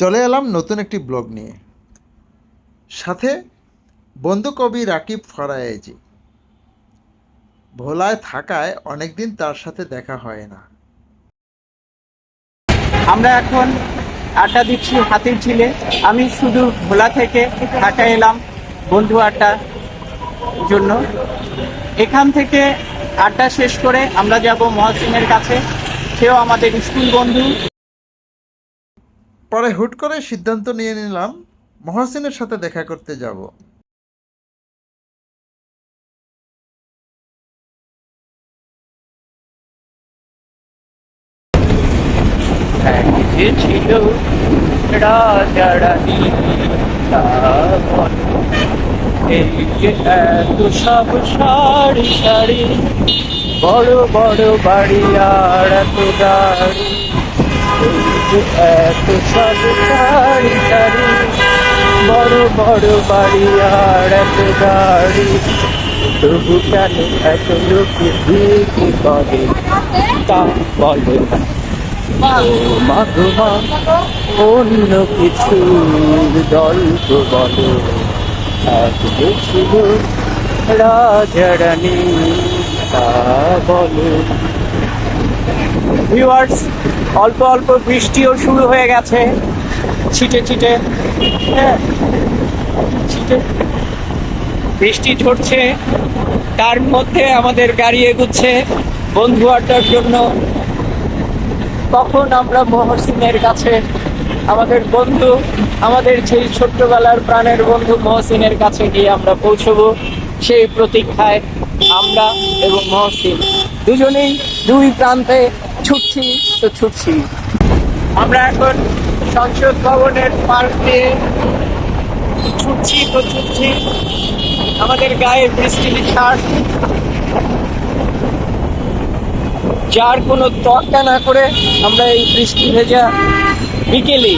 চলে এলাম নতুন একটি ব্লগ নিয়ে। সাথে বন্ধু কবি রাকিব ফরায়েজি। ভোলায় থাকায় অনেকদিন তার সাথে দেখা হয় না। আমরা এখন আড্ডা দিচ্ছি হাতির ঝিলে। আমি শুধু ভোলা থেকে ঢাকা এলাম বন্ধু আড্ডা জন্য। এখান থেকে আড্ডা শেষ করে আমরা যাব মহসিনের কাছে। সেও আমাদের স্কুল বন্ধু। পরে হুট করে সিদ্ধান্ত নিয়ে নিলাম, মহসিনের সাথে দেখা করতে যাব। বড় বড় বাড়ি আর এই যে বড় বড় বাড়ি আর এত গাড়ি? তবু কেন এত তা বলে অন্য কিছু গল্প বলো এক ছিল রাজারানী তা বলো। ভিউয়ার্স অল্প অল্প বৃষ্টিও শুরু হয়ে গেছে। ছিটে ছিটে। হ্যাঁ ছিটে। বৃষ্টি ঝরছে। তার মধ্যে আমাদের গাড়ি এগুচ্ছে। বন্ধু আড্ডার জন্য। তখন আমরা মহসিনের কাছে, আমাদের বন্ধু, আমাদের সেই ছোট্টবেলার প্রাণের বন্ধু মহসিনের কাছে গিয়ে আমরা পৌঁছবো, সেই প্রতীক্ষায় আমরা এবং মহসিন। দুজনেই দুই প্রান্তে ছুটছি, তো ছুটছি। আমরা এখন সংসদ ভবনের পাশ দিয়ে ছুটছি, তো ছুটছি। আমাদের গায়ে বৃষ্টি শ্বাস যার কোনো তর্কা না করে আমরা এই বৃষ্টি ভেজা বিকেলে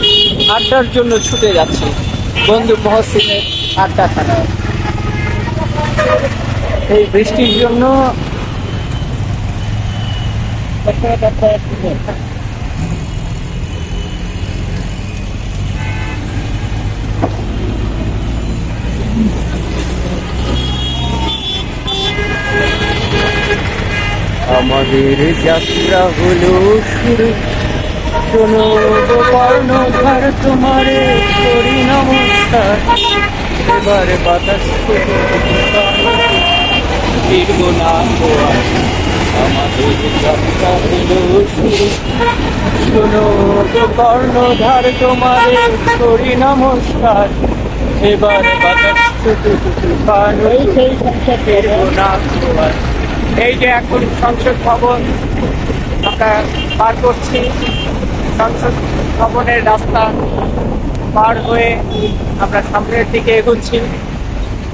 আড্ডার জন্য ছুটে যাচ্ছি। বন্ধু মহসিনের আড্ডাখানায়। এই বৃষ্টির জন্য আমাদের যাত্রা হলো শুরু। শোনো গো কর্ণধার তোমারে করি নমস্কার। এবার বাতাস কর্ণধার করি নমস্কার। এবার। এই যে এখন সংসদ ভবন, আমরা পার করছি। সংসদ ভবনের রাস্তা পার হয়ে আমরা সামনের দিকে এগোচ্ছি।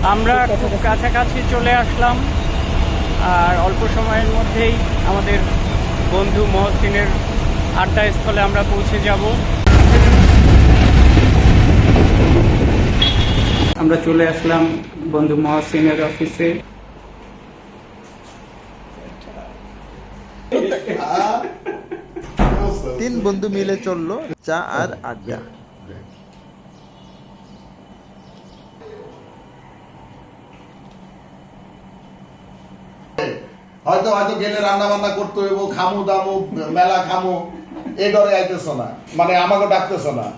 আমরা খুব কাছাকাছি চলে আসলাম। আর অল্প সময়ের মধ্যেই আমাদের বন্ধু মহসিনের আড্ডা স্থলে আমরা পৌঁছে যাব। আমরা চলে আসলাম বন্ধু মহসিনের অফিসে। তিন বন্ধু মিলে চলল চা আর আড্ডা। হয়তো হয়তো গেলে রান্না বান্না করতে হইব, খামু দামু, মেলা খামু, এ ডরে আইতেছ না। মানে আমাকে ডাকতেছ না।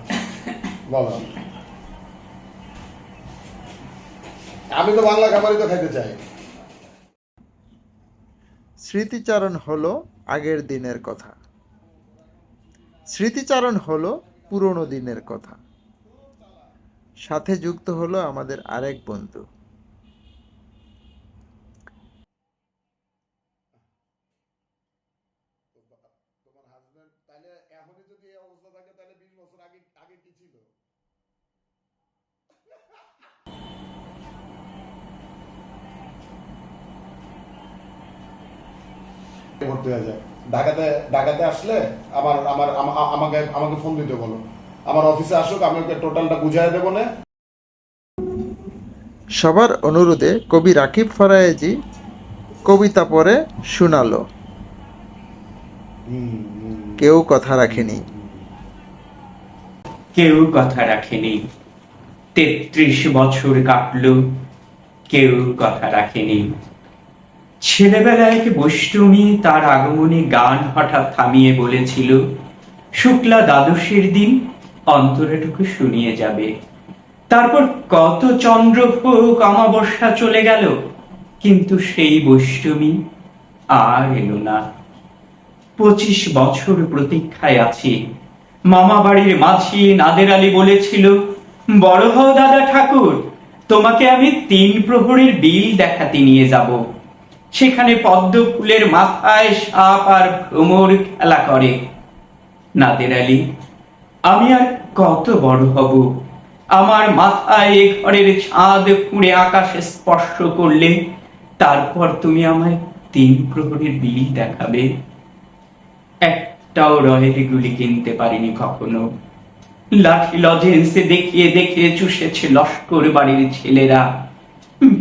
বলো। আমি তো বাংলা খাবারই তো খাইতে চাই। স্মৃতিচারণ হলো আগের দিনের কথা। স্মৃতিচারণ হলো পুরনো দিনের কথা। সাথে যুক্ত হলো আমাদের আরেক বন্ধু। ভর্তি হয়ে যায়। ঢাকাতে ঢাকাতে আসলে আমার আমার আমাকে আমাকে ফোন দিতে বলো। আমার অফিসে আসুক আমি ওকে টোটালটা বুঝাই দেবো না। সবার অনুরোধে কবি রাকিব ফরায়েজি কবিতা পড়ে শোনালো। কেউ কথা রাখেনি। কেউ কথা রাখেনি। তেত্রিশ বছর কাটলো। কেউ কথা রাখেনি। ছেলেবেলায় এক বৈষ্টমী তার আগমনে গান হঠাৎ থামিয়ে বলেছিল, শুক্লা দ্বাদশীর দিন অন্তরেটুকু শুনিয়ে যাবে। তারপর কত চন্দ্র চন্দ্রভোগ অমাবস্যা চলে গেল, কিন্তু সেই বৈষ্টমী আর এলো না। পঁচিশ বছর প্রতীক্ষায় আছি। মামা বাড়ির মাঝি নাদের আলী বলেছিল, বড় হও দাদা ঠাকুর, তোমাকে আমি তিন প্রহরের বিল দেখাতে নিয়ে যাব। সেখানে পদ্ম ফুলের মাথায় সাপ আর ভ্রমর খেলা করে। নাদের আলী, আমি আর কত বড় হব? আমার মাথায় এ ঘরের ছাদ পুড়ে আকাশে স্পর্শ করলে তারপর তুমি আমায় তিন প্রহরের বিলি দেখাবে। একটাও রয়েল গুলি কিনতে পারিনি কখনো। লাঠি লজেন্সে দেখিয়ে দেখিয়ে চুষেছে লস্কর বাড়ির ছেলেরা।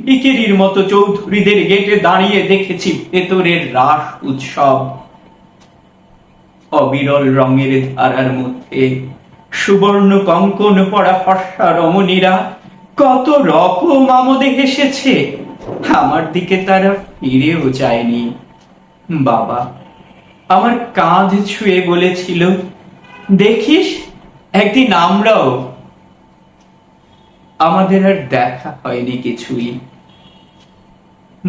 ভিকিরির মতো চৌধুরীদের গেটে দাঁড়িয়ে দেখেছি ভেতরের রাস উৎসব। অবিরল রঙের ধারার মধ্যে সুবর্ণ কঙ্কন পড়া ফর্সা রমণীরা কত রকম আমোদে হেসেছে। আমার দিকে তারা ফিরেও যায়নি। বাবা, আমার কাঁধ ছুঁয়ে বলেছিল, দেখিস, একদিন আমরাও। আমাদের আর দেখা হয়নি কিছুই।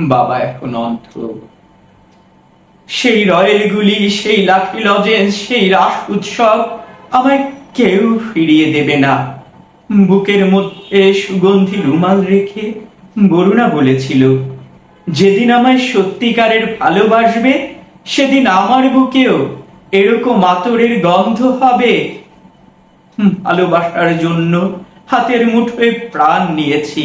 বাবা এখন অন্ধ। সেই রয়েলগুলি সেই লাঠি লজেন্স সেই রাস উৎসব আমায় কেউ ফিরিয়ে দেবে না। বুকের মধ্যে সুগন্ধি রুমাল রেখে বরুণা বলেছিল, যেদিন আমায় সত্যিকারের ভালোবাসবে, সেদিন আমার বুকেও এরকম আতরের গন্ধ হবে। ভালোবাসার জন্য হাতের মুঠোয় প্রাণ নিয়েছি।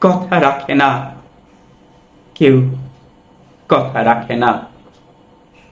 কথা রাখে না। কেউ কথা রাখে না।